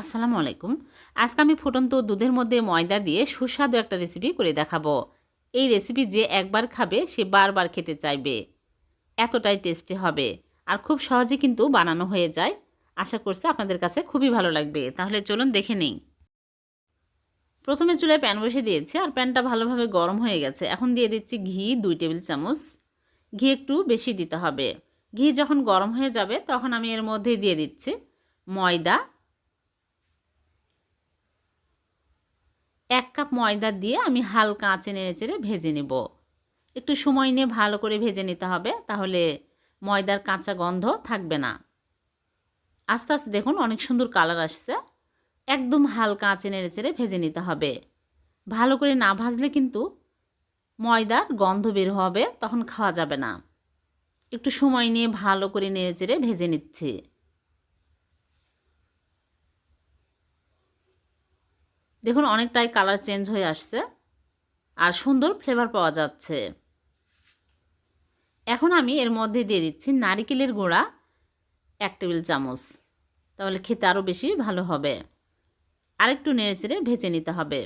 আসসালামু আলাইকুম। আজকে আমি ফুটন্ত দুধের মধ্যে ময়দা দিয়ে সুস্বাদু একটা রেসিপি করে দেখাবো। এই রেসিপি যে একবার খাবে, সে বারবার খেতে চাইবে। এতটাই টেস্টি হবে। আর খুব সহজে কিন্তু বানানো হয়ে যায়। আশা করছি আপনাদের কাছে খুবই ভালো লাগবে। তাহলে চলুন দেখে নিই। প্রথমে চুলায় প্যান বসে দিয়েছি আর প্যানটা ভালোভাবে গরম হয়ে গেছে। এখন দিয়ে দিচ্ছি ঘি দুই টেবিল চামচ। ঘি একটু বেশি দিতে হবে। ঘি যখন গরম হয়ে যাবে, তখন আমি এর মধ্যে দিয়ে দিচ্ছি ময়দা এক কাপ ময়দা দিয়ে আমি হালকা আঁচে নেড়ে চেড়ে ভেজে নেব। একটু সময় নিয়ে ভালো করে ভেজে নিতে হবে, তাহলে ময়দার কাঁচা গন্ধ থাকবে না। আস্তে আস্তে দেখুন, অনেক সুন্দর কালার আসছে। একদম হালকা আঁচে নেড়ে চেড়ে ভেজে নিতে হবে। ভালো করে না ভাজলে কিন্তু ময়দার গন্ধ বের হবে, তখন খাওয়া যাবে না। একটু সময় নিয়ে ভালো করে নেড়ে চেড়ে ভেজে নিচ্ছি। দেখুন, অনেকটাই কালার চেঞ্জ হয়ে আসছে আর সুন্দর ফ্লেভার পাওয়া যাচ্ছে। এখন আমি এর মধ্যে দিয়ে দিচ্ছি নারিকেলের গুঁড়া এক টেবিল চামচ, তাহলে খেতে আরও বেশি ভালো হবে। আরেকটু নেড়ে চেড়ে ভেজে নিতে হবে।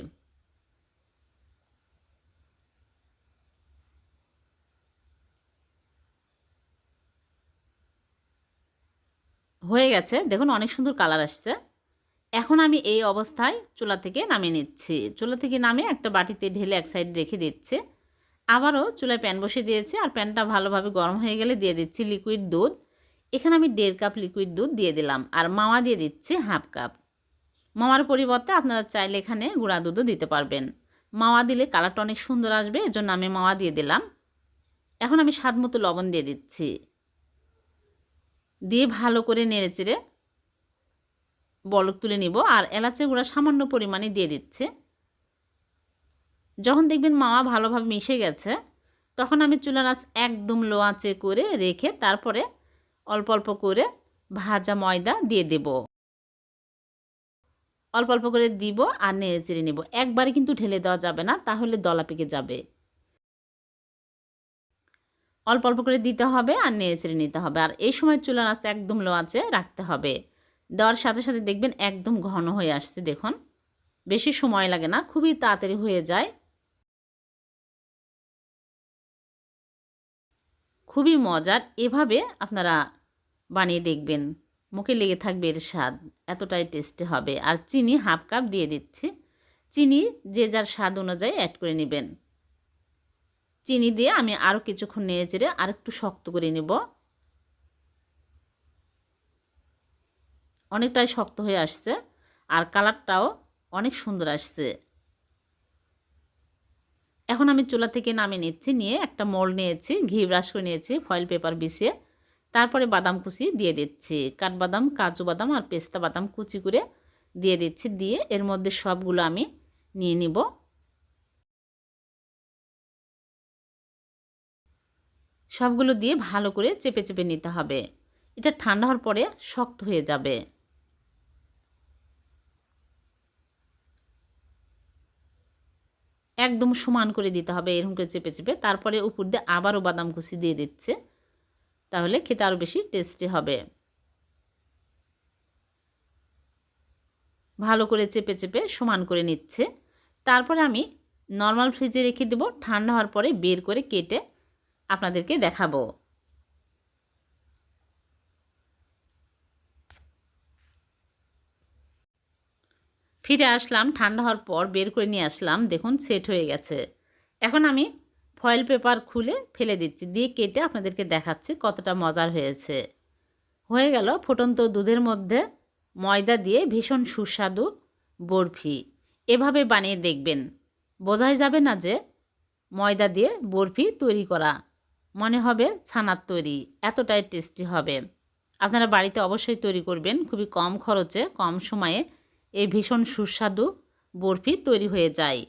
হয়ে গেছে, দেখুন অনেক সুন্দর কালার আসছে। এখন আমি এই অবস্থায় চুলা থেকে নামিয়ে নিচ্ছি। চুলা থেকে নামিয়ে একটা বাটিতে ঢেলে এক সাইড রেখে দিচ্ছে। আবারও চুলায় প্যান বসে দিয়েছি আর প্যানটা ভালোভাবে গরম হয়ে গেলে দিয়ে দিচ্ছি লিকুইড দুধ। এখানে আমি দেড় কাপ লিকুইড দুধ দিয়ে দিলাম আর মাওয়া দিয়ে দিচ্ছি হাফ কাপ। মাওয়ার পরিবর্তে আপনারা চাইলে এখানে গুঁড়া দুধও দিতে পারবেন। মাওয়া দিলে কালারটা অনেক সুন্দর আসবে, এজন্য আমি মাওয়া দিয়ে দিলাম। এখন আমি স্বাদ মতো লবণ দিয়ে দিচ্ছি। দিয়ে ভালো করে নেড়ে চেড়ে বলক তুলে নিব আর এলাচের গুঁড়া সামান্য পরিমাণে দিয়ে দিচ্ছে। যখন দেখবেন মাওয়া ভালোভাবে মিশে গেছে, তখন আমি চুলার আঁচ একদম লো আঁচে করে রেখে তারপরে অল্প অল্প করে ভাজা ময়দা দিয়ে দেব। অল্প অল্প করে দিব আর নেড়ে চেড়ে নেব। একবারে কিন্তু ঢেলে দেওয়া যাবে না, তাহলে দলা পেকে যাবে। অল্প অল্প করে দিতে হবে আর নেড়ে চেড়ে নিতে হবে। আর এই সময় চুলার আঁচ একদম লো আঁচে রাখতে হবে। দেওয়ার সাথে সাথে দেখবেন একদম ঘন হয়ে আসছে, দেখুন। বেশি সময় লাগে না, খুবই তাড়াতাড়ি হয়ে যায়। খুবই মজার, এভাবে আপনারা বানিয়ে দেখবেন। মুখে লেগে থাকবে এর স্বাদ, এতটাই টেস্টি হবে। আর চিনি হাফ কাপ দিয়ে দিচ্ছি। চিনি যে যার স্বাদ অনুযায়ী অ্যাড করে নেবেন। চিনি দিয়ে আমি আরও কিছুক্ষণ নেড়ে চেড়ে আর একটু শক্ত করে নেব। অনেকটাই শক্ত হয়ে আসছে আর কালারটাও অনেক সুন্দর আসছে। এখন আমি চুলা থেকে নামিয়ে নিচ্ছি, নিয়ে একটা মোল নিয়েছি, ঘি ব্রাশ করে নিয়েছি, ফয়েল পেপার বিছিয়ে। তারপরে বাদাম কুচি দিয়ে দিচ্ছি, কাঠবাদাম, কাজু বাদাম আর পেস্তা বাদাম কুচি করে দিয়ে দিচ্ছি, দিয়ে এর মধ্যে সবগুলো আমি নিয়ে নিব। সবগুলো দিয়ে ভালো করে চেপে চেপে নিতে হবে। এটা ঠান্ডা হওয়ার পরে শক্ত হয়ে যাবে। একদম সমান করে দিতে হবে, এরকম করে চেপে চেপে। তারপরে উপর দিয়ে আবারও বাদাম কুচি দিয়ে দিচ্ছে। তাহলে খেতে আরও বেশি টেস্টি হবে। ভালো করে চেপে চেপে সমান করে নিচ্ছে। তারপরে আমি নর্মাল ফ্রিজে রেখে দেবো। ঠান্ডা হওয়ার পরে বের করে কেটে আপনাদেরকে দেখাবো। ফিরে আসলাম, ঠান্ডা হওয়ার পর বের করে নিয়ে আসলাম। দেখুন সেট হয়ে গেছে। এখন আমি ফয়েল পেপার খুলে ফেলে দিচ্ছি, দিয়ে কেটে আপনাদেরকে দেখাচ্ছি কতটা মজার হয়েছে। হয়ে গেল ফুটন্ত দুধের মধ্যে ময়দা দিয়ে ভীষণ সুস্বাদু বরফি। এভাবে বানিয়ে দেখবেন। বোঝাই যাবে না যে ময়দা দিয়ে বরফি তৈরি করা মনে হবে ছানার তৈরি, এতটাই টেস্টি হবে। আপনারা বাড়িতে অবশ্যই তৈরি করবেন, খুবই কম খরচে, কম সময়ে এই ভীষণ সুস্বাদু বরফি তৈরি হয়ে যায়।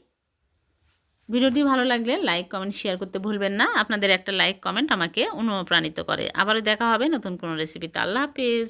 ভিডিওটি ভালো লাগলে লাইক, কমেন্ট, শেয়ার করতে ভুলবেন না। আপনাদের একটা লাইক, কমেন্ট আমাকে অনুপ্রাণিত করে। আবারও দেখা হবে নতুন কোনো রেসিপিতে আল্লাহ হাফিজ।